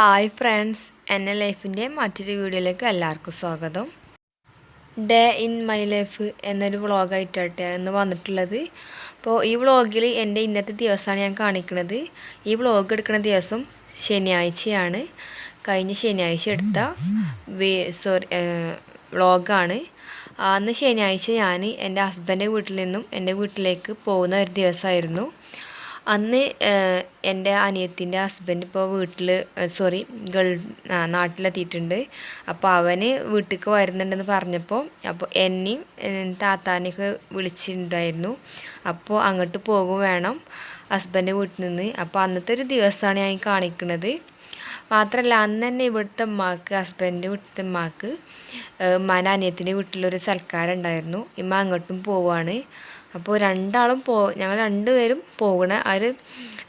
Hi friends എന്റെ ലൈഫിന്റെ മറ്റൊരു വീഡിയോയിലേക്ക് എല്ലാവർക്കും സ്വാഗതം. ഡേ ഇൻ മൈ ലൈഫ് എന്നൊരു വ്ളോഗായിട്ടാട്ടെ എന്ന് വന്നിട്ടുള്ളത്. അപ്പോൾ ഈ വ്ളോഗിൽ എന്റെ ഇന്നത്തെ ദിവസമാണ് ഞാൻ കാണിക്കുന്നത്. ഈ വ്ളോഗ് എടുക്കുന്ന ദിവസം ശനിയാഴ്ചയാണ്. കഴിഞ്ഞ ശനിയാഴ്ച എടുത്ത സോറി വ്ളോഗാണ് അന്ന് ശനിയാഴ്ച ഞാൻ എന്റെ ഹസ്ബന്റെ വീട്ടിൽ നിന്നും എന്റെ വീട്ടിലേക്ക് പോകുന്ന ഒരു ദിവസമായിരുന്നു. അന്ന് എന്റെ അനിയത്തിന്റെ ഹസ്ബൻഡ് ഇപ്പോൾ വീട്ടിൽ സോറി ഗൾ നാട്ടിലെത്തിയിട്ടുണ്ട്. അപ്പോൾ അവന് വീട്ടിലേക്ക് വരുന്നുണ്ടെന്ന് പറഞ്ഞപ്പോൾ അപ്പോൾ എന്നെയും താത്താനെയൊക്കെ വിളിച്ചിട്ടുണ്ടായിരുന്നു. അപ്പോൾ അങ്ങോട്ട് പോകും വേണം ഹസ്ബൻഡ് വീട്ടിൽ നിന്ന്. അപ്പോൾ അന്നത്തെ ഒരു ദിവസമാണ് ഞാൻ കാണിക്കുന്നത് മാത്രമല്ല അന്ന് തന്നെ ഇവിടുത്തെ ഉമ്മാക്ക് ഹസ്ബൻഡിന്റെ വീട്ടിലത്തെ ഉമ്മാക്ക് ഉമ്മാന്റെ അനിയത്തിന്റെ വീട്ടിലൊരു സൽക്കാരം ഉണ്ടായിരുന്നു. ഇമ്മ അങ്ങോട്ടും പോവാണ്. അപ്പോൾ രണ്ടാളും പോ ഞങ്ങൾ രണ്ടുപേരും പോകണ ആ ഒരു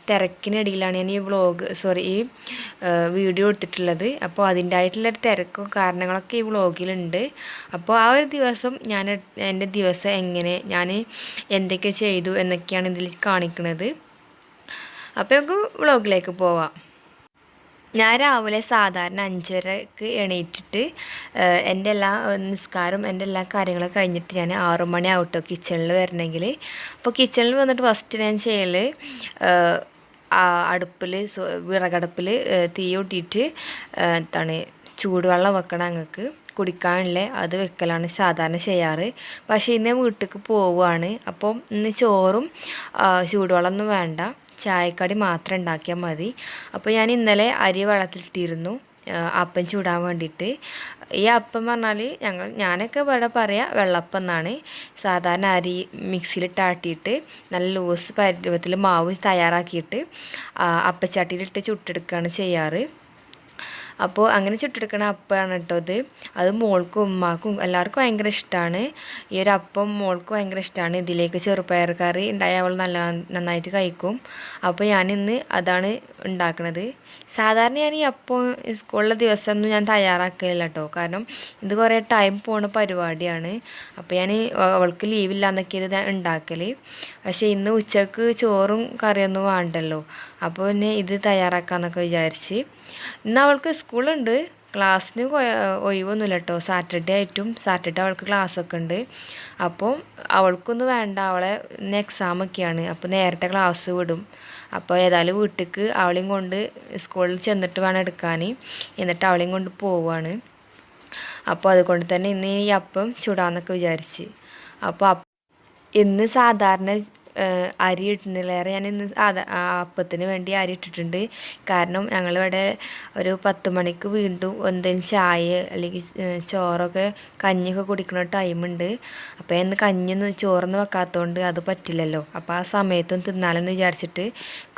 തിരക്കിനിടയിലാണ് ഞാൻ ഈ വ്ളോഗ് സോറി ഈ വീഡിയോ എടുത്തിട്ടുള്ളത്. അപ്പോൾ അതിന്റെ ആയിട്ടുള്ളൊരു തിരക്കും കാരണങ്ങളൊക്കെ ഈ വ്ളോഗിലുണ്ട് അപ്പോൾ ആ ഒരു ദിവസം ഞാൻ എന്റെ ദിവസം എങ്ങനെ ഞാൻ എന്തൊക്കെ ചെയ്തു എന്നൊക്കെയാണ് ഇതിൽ കാണിക്കുന്നത് അപ്പോൾ നമുക്ക് വ്ളോഗിലേക്ക് പോവാം. ഞാൻ രാവിലെ സാധാരണ അഞ്ചരക്ക് എണീറ്റിട്ട് എന്റെ എല്ലാ നിസ്കാരം എന്റെ എല്ലാ കാര്യങ്ങളും കഴിഞ്ഞിട്ട് ഞാൻ ആറു മണി കിച്ചണിൽ വരണമെങ്കിൽ അപ്പോൾ കിച്ചണിൽ വന്നിട്ട് ഫസ്റ്റ് ഞാൻ ചെയ്യൽ അടുപ്പിൽ വിറകടുപ്പിൽ തീ കൂട്ടിയിട്ട് എന്താണ് ചൂടുവെള്ളം വെക്കണം ഞങ്ങൾക്ക്. കുടിക്കാനുള്ള അത് വെക്കലാണ് സാധാരണ ചെയ്യാറ്. പക്ഷേ ഇന്ന് വീട്ടിലേക്ക് പോവുകയാണ്. അപ്പം ഇന്ന് ചോറും ചൂടുവെള്ളമൊന്നും വേണ്ട. ചായക്കടി മാത്രം ഉണ്ടാക്കിയാൽ മതി. അപ്പോൾ ഞാൻ ഇന്നലെ അരി വെള്ളത്തിലിട്ടിരുന്നു. അപ്പം ചൂടാൻ വേണ്ടിയിട്ട്. ഈ അപ്പം പറഞ്ഞാൽ ഞങ്ങൾ ഞാനൊക്കെ ഇവിടെ പറയാം വെള്ളപ്പം എന്നാണ്. സാധാരണ അരി മിക്സിയിലിട്ട് ആട്ടിയിട്ട് നല്ല ലൂസ് പരുവത്തിൽ മാവ് തയ്യാറാക്കിയിട്ട് അപ്പച്ചട്ടിയിലിട്ട് ചുട്ടെടുക്കുകയാണ് ചെയ്യാറ്. അപ്പോൾ അങ്ങനെ ചുട്ടെടുക്കണ അപ്പമാണ് കേട്ടോ ഇത്. അത് മോൾക്കും ഉമ്മാക്കും എല്ലാവർക്കും ഭയങ്കര ഇഷ്ടമാണ് ഈ ഒരു അപ്പം മോൾക്ക് ഭയങ്കര ഇഷ്ടമാണ് ഇതിലേക്ക് ചെറുപ്പയർ കറി ഉണ്ടായാൽ അവൾ നല്ല നന്നായിട്ട് കഴിക്കും. അപ്പോൾ ഞാനിന്ന് അതാണ് ഉണ്ടാക്കുന്നത് സാധാരണ ഞാൻ ഈ അപ്പം സ്കൂളിലെ ദിവസമൊന്നും ഞാൻ തയ്യാറാക്കില്ല കേട്ടോ കാരണം ഇത് കുറേ ടൈം പോണ പരിപാടിയാണ്. അപ്പോൾ ഞാൻ അവൾക്ക് ലീവില്ല എന്നൊക്കെ ഇത് ഞാൻ ഉണ്ടാക്കൽ പക്ഷേ ഇന്ന് ഉച്ചയ്ക്ക് ചോറും കറിയൊന്നും വേണ്ടല്ലോ. അപ്പോൾ പിന്നെ ഇത് തയ്യാറാക്കാമെന്നൊക്കെ വിചാരിച്ച്. ഇന്ന് അവൾക്ക് സ്കൂളുണ്ട്. ക്ലാസ്സിന് ഒഴിവൊന്നുമില്ല കേട്ടോ സാറ്റർഡേ ആയിട്ടും സാറ്റർഡേ അവൾക്ക് ക്ലാസ്സൊക്കെ ഉണ്ട്. അപ്പോൾ അവൾക്കൊന്നും വേണ്ട. അവളെ ഇന്ന് എക്സാമൊക്കെയാണ് അപ്പോൾ നേരത്തെ ക്ലാസ് വിടും. അപ്പോൾ ഏതായാലും വീട്ടിലേക്ക് അവളെയും കൊണ്ട് സ്കൂളിൽ ചെന്നിട്ട് വേണം എടുക്കാൻ എന്നിട്ട് അവളെയും കൊണ്ട് പോവാണ്. അപ്പോൾ അതുകൊണ്ട് തന്നെ ഇന്ന് ഈ അപ്പം ചുടാന്നൊക്കെ വിചാരിച്ച്. അപ്പോൾ ഇന്ന് സാധാരണ അരി വേറെ ഞാൻ ഇന്ന് അപ്പത്തിന് വേണ്ടി അരി ഇട്ടിട്ടുണ്ട്. കാരണം ഞങ്ങളിവിടെ ഒരു പത്ത് മണിക്ക് വീണ്ടും എന്തെങ്കിലും ചായ അല്ലെങ്കിൽ ചോറൊക്കെ കഞ്ഞിയൊക്കെ കുടിക്കുന്ന ടൈമുണ്ട് അപ്പോൾ ഇന്ന് കഞ്ഞൊന്നും ചോറൊന്നും വെക്കാത്തതുകൊണ്ട് അത് പറ്റില്ലല്ലോ. അപ്പോൾ ആ സമയത്തും തിന്നാലെന്ന് വിചാരിച്ചിട്ട്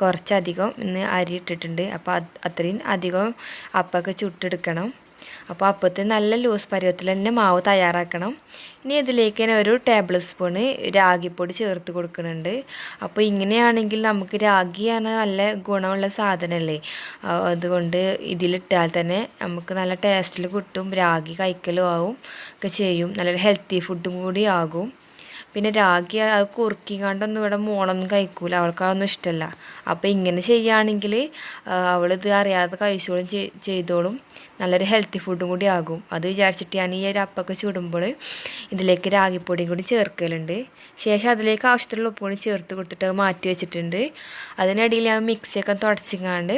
കുറച്ചധികം ഇന്ന് അരി ഇട്ടിട്ടുണ്ട്. അപ്പോൾ അത്രയും അധികം അപ്പൊക്കെ ചുട്ടെടുക്കണം. അപ്പോൾ അപ്പത്തിന് നല്ല ലൂസ് പരുവത്തിൽ തന്നെ മാവ് തയ്യാറാക്കണം. ഇനി ഇതിലേക്ക് തന്നെ ഒരു ടേബിൾ സ്പൂണ് രാഗിപ്പൊടി ചേർത്ത് കൊടുക്കുന്നുണ്ട്. അപ്പോൾ ഇങ്ങനെയാണെങ്കിൽ നമുക്ക് രാഗിയാണ് നല്ല ഗുണമുള്ള സാധനമല്ലേ അതുകൊണ്ട് ഇതിലിട്ടാൽ തന്നെ നമുക്ക് നല്ല ടേസ്റ്റിൽ കിട്ടും രാഗി കഴിക്കലും ആവും ഒക്കെ ചെയ്യും. നല്ലൊരു ഹെൽത്തി ഫുഡും കൂടി ആകും. പിന്നെ രാഗി അത് കുറുക്കിക്കാണ്ടൊന്നും ഇവിടെ മോളൊന്നും കഴിക്കൂല. അവൾക്ക് അതൊന്നും ഇഷ്ടമല്ല അപ്പോൾ ഇങ്ങനെ ചെയ്യുകയാണെങ്കിൽ അവളിത് അറിയാതെ കഴിച്ചോളും ചെയ്തോളും. നല്ലൊരു ഹെൽത്തി ഫുഡും കൂടി ആകും. അത് വിചാരിച്ചിട്ട് ഞാൻ ഈ ഒരു അപ്പൊക്കെ ചുടുമ്പോൾ ഇതിലേക്ക് രാഗിപ്പൊടിയും കൂടി ചേർക്കലുണ്ട്. ശേഷം അതിലേക്ക് ആവശ്യത്തിലുള്ള ഉപ്പ് കൂടി ചേർത്ത് കൊടുത്തിട്ട് മാറ്റി വെച്ചിട്ടുണ്ട്. അതിനിടയിൽ ഞാൻ മിക്സിയൊക്കെ തുടച്ചിങ്ങാണ്ട്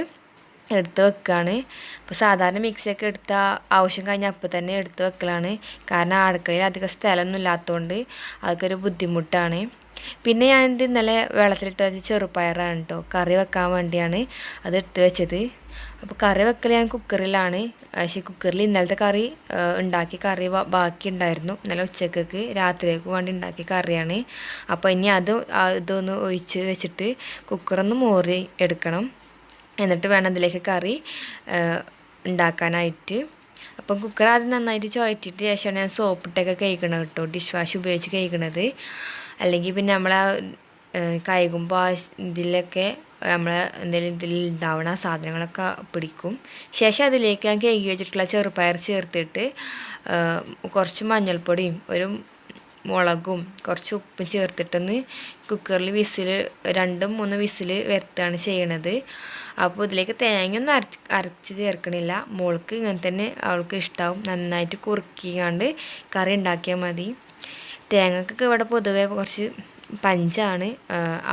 എടുത്ത് വെക്കുകയാണ് അപ്പോൾ സാധാരണ മിക്സിയൊക്കെ എടുത്ത ആവശ്യം കഴിഞ്ഞാൽ അപ്പോൾ തന്നെ എടുത്ത് വെക്കലാണ്. കാരണം അടുക്കളയിൽ അധികം സ്ഥലമൊന്നും ഇല്ലാത്തതുകൊണ്ട് അതൊക്കെ ഒരു ബുദ്ധിമുട്ടാണ്. പിന്നെ ഞാൻ ഇത് ഇന്നലെ വെള്ളത്തിലിട്ട് വെച്ച് ചെറുപ്പയറാണ് കേട്ടോ കറി വെക്കാൻ വേണ്ടിയാണ് അത് എടുത്ത് വെച്ചത്. അപ്പോൾ കറി വെക്കൽ ഞാൻ കുക്കറിലാണ്. പക്ഷേ കുക്കറിൽ ഇന്നലത്തെ കറി ഉണ്ടാക്കി കറി ബാക്കി ഉണ്ടായിരുന്നു. ഇന്നലെ ഉച്ചക്കൊക്കെ രാത്രിയേക്ക് വേണ്ടി ഉണ്ടാക്കിയ കറിയാണ്. അപ്പോൾ ഇനി അത് ഇതൊന്ന് ഒഴിച്ച് വെച്ചിട്ട് കുക്കറൊന്ന് മോറി എടുക്കണം. എന്നിട്ട് വേണം അതിലേക്ക് കറി ഉണ്ടാക്കാനായിട്ട്. അപ്പം കുക്കർ ആദ്യം നന്നായിട്ട് ചുഴറ്റിയിട്ട് ശേഷമാണ് ഞാൻ സോപ്പിട്ടൊക്കെ കഴിക്കണത് കേട്ടോ. ഡിഷ് വാഷ് ഉപയോഗിച്ച് കഴിക്കണത്. അല്ലെങ്കിൽ പിന്നെ നമ്മൾ കഴുകുമ്പോൾ ആ ഇതിലൊക്കെ നമ്മൾ എന്തെങ്കിലും ഇതിൽ ഉണ്ടാവണ സാധനങ്ങളൊക്കെ പിടിക്കും. ശേഷം അതിലേക്ക് ഞാൻ കേക്ക് വെച്ചിട്ടുള്ള ചെറുപയർ ചേർത്തിട്ട് കുറച്ച് മഞ്ഞൾപ്പൊടിയും ഒരു മുളകും കുറച്ച് ഉപ്പും ചേർത്തിട്ടൊന്ന് കുക്കറിൽ വിസിൽ രണ്ടും മൂന്ന് വിസിൽ വരുത്തുകയാണ് ചെയ്യണത്. അപ്പോൾ ഇതിലേക്ക് തേങ്ങയൊന്നും അരച്ച് അരച്ച് ചേർക്കണില്ല. മോൾക്ക് ഇങ്ങനെ തന്നെ അവൾക്ക് ഇഷ്ടമാവും നന്നായിട്ട് കുറുക്കിക്കാണ്ട് കറി ഉണ്ടാക്കിയാൽ മതി. തേങ്ങക്കൊക്കെ ഇവിടെ പൊതുവെ കുറച്ച് പഞ്ചാണ്.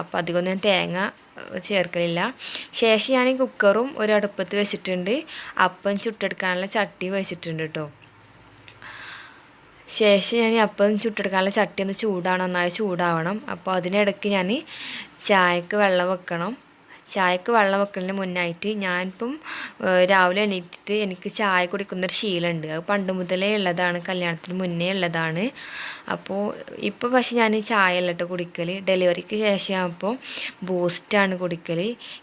അപ്പോൾ അധികം ഞാൻ തേങ്ങ ചേർക്കലില്ല. ശേഷം ഞാൻ കുക്കറും ഒരു അടുപ്പത്ത് വെച്ചിട്ടുണ്ട്. അപ്പം ചുട്ടെടുക്കാനുള്ള ചട്ടി വെച്ചിട്ടുണ്ട് കേട്ടോ ശേഷം ഞാൻ അപ്പം ചുട്ടെടുക്കാനുള്ള ചട്ടി ഒന്ന് ചൂടാണ് നന്നായി ചൂടാവണം. അപ്പോൾ അതിനിടയ്ക്ക് ഞാൻ ചായക്ക് വെള്ളം വെക്കണം. ചായക്ക് വെള്ളം വെക്കുന്നതിന് മുന്നായിട്ട് ഞാനിപ്പം രാവിലെ എണീറ്റിട്ട് എനിക്ക് ചായ കുടിക്കുന്നൊരു ശീലമുണ്ട് അത് പണ്ട് മുതലേ ഉള്ളതാണ് കല്യാണത്തിന് മുന്നേ ഉള്ളതാണ്. അപ്പോൾ ഇപ്പോൾ പക്ഷേ ഞാൻ ചായ അല്ലട്ടോ കുടിക്കൽ ഡെലിവറിക്ക് ശേഷം അപ്പോൾ ബൂസ്റ്റാണ് കുടിക്കൽ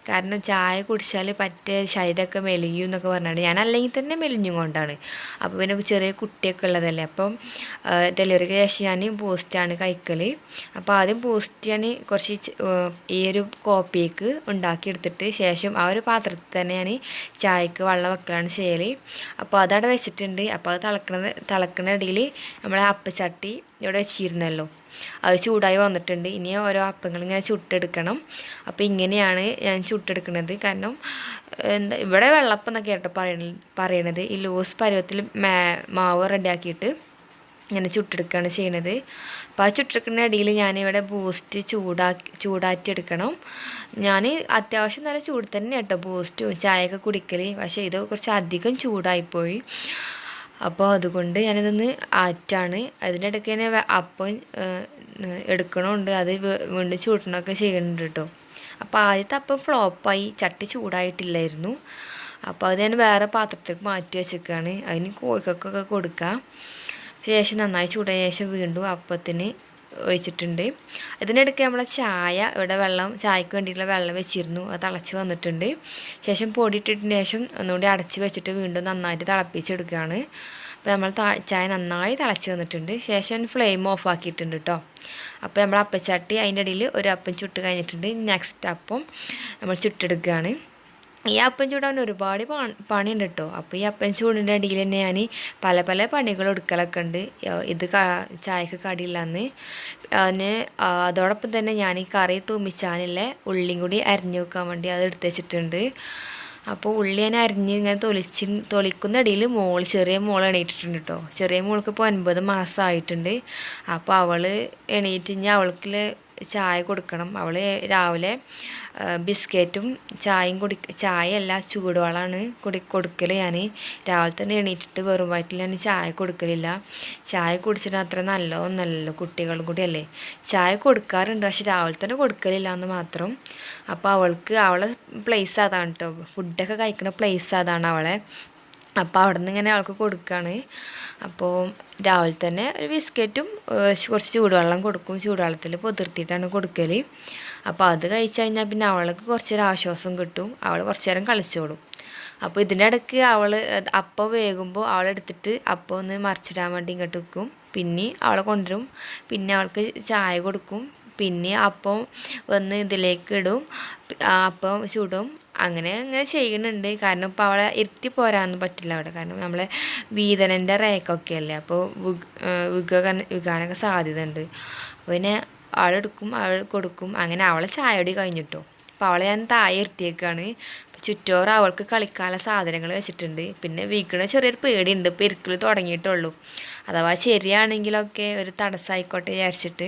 കാരണം ചായ കുടിച്ചാൽ പറ്റേ ശരീരമൊക്കെ മെലിയും എന്നൊക്കെ പറഞ്ഞാൽ ഞാൻ അല്ലെങ്കിൽ തന്നെ മെലിഞ്ഞും കൊണ്ടാണ്. അപ്പോൾ പിന്നെ ചെറിയ കുട്ടിയൊക്കെ ഉള്ളതല്ലേ. അപ്പം ഡെലിവറിക്ക് ശേഷം ഞാൻ ബൂസ്റ്റാണ് കഴിക്കൽ അപ്പോൾ ആദ്യം ബൂസ്റ്റ് ഞാൻ കുറച്ച് ഈ ഒരു കോപ്പിയേക്ക് ഉണ്ടാക്കി എടുത്തിട്ട് ശേഷം ആ ഒരു പാത്രത്തിൽ തന്നെ ഞാൻ ചായക്ക് വെള്ളം വെക്കലാണ് ചെയ്യൽ അപ്പോൾ അതവിടെ വെച്ചിട്ടുണ്ട്. അപ്പോൾ അത് തിളക്കണത് തിളക്കണ ഇടയിൽ നമ്മളെ അപ്പച്ചട്ടി ഇവിടെ വെച്ചിരുന്നല്ലോ. അത് ചൂടായി വന്നിട്ടുണ്ട്. ഇനി ഓരോ അപ്പങ്ങൾ ഇങ്ങനെ ചുട്ടെടുക്കണം. അപ്പോൾ ഇങ്ങനെയാണ് ഞാൻ ചുട്ടെടുക്കുന്നത് കാരണം എന്താ ഇവിടെ വെള്ളപ്പം എന്നൊക്കെ പറയണ പറയണത്. ഈ ലൂസ് പരുവത്തിൽ മാവ് റെഡിയാക്കിയിട്ട് ഇങ്ങനെ ചുട്ടെടുക്കുകയാണ് ചെയ്യണത്. അപ്പോൾ ആ ചുട്ടെടുക്കുന്ന ഇടയിൽ ഞാനിവിടെ ബൂസ്റ്റ് ചൂടാക്കി ചൂടാറ്റി എടുക്കണം ഞാൻ അത്യാവശ്യം നല്ല ചൂട് തന്നെ കേട്ടോ ബൂസ്റ്റും ചായയൊക്കെ കുടിക്കൽ പക്ഷേ ഇത് കുറച്ച് അധികം ചൂടായിപ്പോയി. അപ്പോൾ അതുകൊണ്ട് ഞാനിതൊന്ന് ആറ്റാണ്. അതിനിടയ്ക്ക് തന്നെ അപ്പം എടുക്കണമുണ്ട് അത് വീണ്ടും ചൂടണമൊക്കെ ചെയ്യുന്നുണ്ട് കേട്ടോ. അപ്പോൾ ആദ്യത്തെ അപ്പം ഫ്ലോപ്പായി. ചട്ടി ചൂടായിട്ടില്ലായിരുന്നു. അപ്പോൾ അത് ഞാൻ വേറെ പാത്രത്തേക്ക് മാറ്റി വെച്ചേക്കാണ്. അതിന് കോഴിക്കൊക്കെ കൊടുക്കാം. ശേഷം നന്നായി ചൂടായ ശേഷം വീണ്ടും അപ്പത്തിന് ഒഴിച്ചിട്ടുണ്ട്. ഇതിനിടയ്ക്ക് നമ്മളെ ചായ ഇവിടെ വെള്ളം ചായക്ക് വേണ്ടിയിട്ടുള്ള വെള്ളം വെച്ചിരുന്നു. അത് തിളച്ച് വന്നിട്ടുണ്ട്. ശേഷം പൊടി ഇട്ടിട്ടിന് ശേഷം ഒന്നുകൂടി അടച്ച് വെച്ചിട്ട് വീണ്ടും നന്നായിട്ട് തിളപ്പിച്ചെടുക്കുകയാണ്. അപ്പോൾ നമ്മൾ ചായ നന്നായി തിളച്ച് വന്നിട്ടുണ്ട്. ശേഷം ഫ്ലെയിം ഓഫ് ആക്കിയിട്ടുണ്ട് കേട്ടോ. അപ്പോൾ നമ്മൾ അപ്പച്ചട്ടി അതിന്റെ ഇടയിൽ ഒരു അപ്പം ചുട്ട് കഴിഞ്ഞിട്ടുണ്ട്. നെക്സ്റ്റ് അപ്പം നമ്മൾ ചുട്ടെടുക്കുകയാണ്. ഈ അപ്പം ചൂടാൻ ഒരുപാട് പണിയുണ്ട് കേട്ടോ അപ്പോൾ ഈ അപ്പം ചൂടിന്റെ ഇടയിൽ തന്നെ ഞാൻ പല പല പണികൾ എടുക്കലൊക്കെ ഉണ്ട്. ഇത് ചായക്ക് കടിയില്ലാന്ന്. അതിന് അതോടൊപ്പം തന്നെ ഞാൻ ഈ കറി തുമ്മിച്ചാനുള്ള ഉള്ളിയും കൂടി അരിഞ്ഞു വെക്കാൻ വേണ്ടി അത് എടുത്ത് വെച്ചിട്ടുണ്ട്. അപ്പോൾ ഉള്ളി ഞാൻ അരിഞ്ഞ് ഇങ്ങനെ തൊലിച്ച് തൊലിക്കുന്ന ഇടയിൽ മോൾ ചെറിയ മോൾ എണീറ്റിട്ടുണ്ട് കേട്ടോ ചെറിയ മോൾക്ക് ഇപ്പോൾ ഒൻപത് മാസമായിട്ടുണ്ട് അപ്പോൾ അവൾ എണീറ്റ് ഞാൻ അവൾക്ക് ചായ കൊടുക്കണം. അവൾ രാവിലെ ബിസ്ക്കറ്റും ചായയും കുടി ചായയല്ല ചൂടുവെള്ളമാണ് കുടി കൊടുക്കൽ ഞാൻ രാവിലെ തന്നെ എണീറ്റിട്ട് വെറും വയറ്റിൽ ഞാൻ ചായ കൊടുക്കലില്ല. ചായ കുടിച്ചിട്ട് അത്ര നല്ലതൊന്നല്ലല്ലോ കുട്ടികളും കൂടിയല്ലേ. ചായ കൊടുക്കാറുണ്ട് പക്ഷെ രാവിലെ തന്നെ കൊടുക്കലില്ല എന്ന് മാത്രം. അപ്പോൾ അവൾക്ക് അവളെ പ്ലേസ് അതാണ് കേട്ടോ ഫുഡൊക്കെ കഴിക്കുന്ന പ്ലേസ് അതാണ് അവളെ. അപ്പോൾ അവിടെ നിന്ന് ഇങ്ങനെ അവൾക്ക് കൊടുക്കുകയാണ് അപ്പോൾ രാവിലെ തന്നെ ഒരു ബിസ്ക്കറ്റും കുറച്ച് ചൂടുവെള്ളം കൊടുക്കും. ചൂടുവെള്ളത്തിൽ പൊതിർത്തിയിട്ടാണ് കൊടുക്കൽ അപ്പോൾ അത് കഴിച്ചു കഴിഞ്ഞാൽ പിന്നെ അവൾക്ക് കുറച്ചൊരു ആശ്വാസം കിട്ടും. അവൾ കുറച്ച് നേരം കളിച്ചോളും. അപ്പോൾ ഇതിന്റെ ഇടയ്ക്ക് അവൾ അപ്പം വേകുമ്പോൾ അവളെടുത്തിട്ട് അപ്പം ഒന്ന് മറിച്ചിടാൻ വേണ്ടി ഇങ്ങോട്ട് വെക്കും പിന്നെ അവളെ കൊണ്ടുവരും. പിന്നെ അവൾക്ക് ചായ കൊടുക്കും. പിന്നെ അപ്പം വന്ന് ഇതിലേക്ക് ഇടും. അപ്പം ചുടും. അങ്ങനെ അങ്ങനെ ചെയ്യുന്നുണ്ട്. കാരണം ഇപ്പോൾ അവളെ ഇരുത്തി പോരാനൊന്നും പറ്റില്ല അവിടെ. കാരണം നമ്മളെ വീതനന്റെ റേക്കൊക്കെ അല്ലേ അപ്പോൾ വിഗ വിഗാനൊക്കെ സാധ്യത ഉണ്ട് പിന്നെ ആളെടുക്കും അവൾ കൊടുക്കും. അങ്ങനെ അവളെ ചായയോടി കഴിഞ്ഞിട്ടോ. അപ്പോൾ അവളെ ഞാൻ താഴെ ഇരുത്തിയേക്കാണ്. ചുറ്റോറ് അവൾക്ക് കളിക്കാനുള്ള സാധനങ്ങൾ വെച്ചിട്ടുണ്ട്. പിന്നെ വീക്കണ ചെറിയൊരു പേടിയുണ്ട്. ഇപ്പോൾ ഇരിക്കൽ തുടങ്ങിയിട്ടുള്ളൂ. അഥവാ ശരിയാണെങ്കിലൊക്കെ ഒരു തടസ്സമായിക്കോട്ടെ വിചാരിച്ചിട്ട്.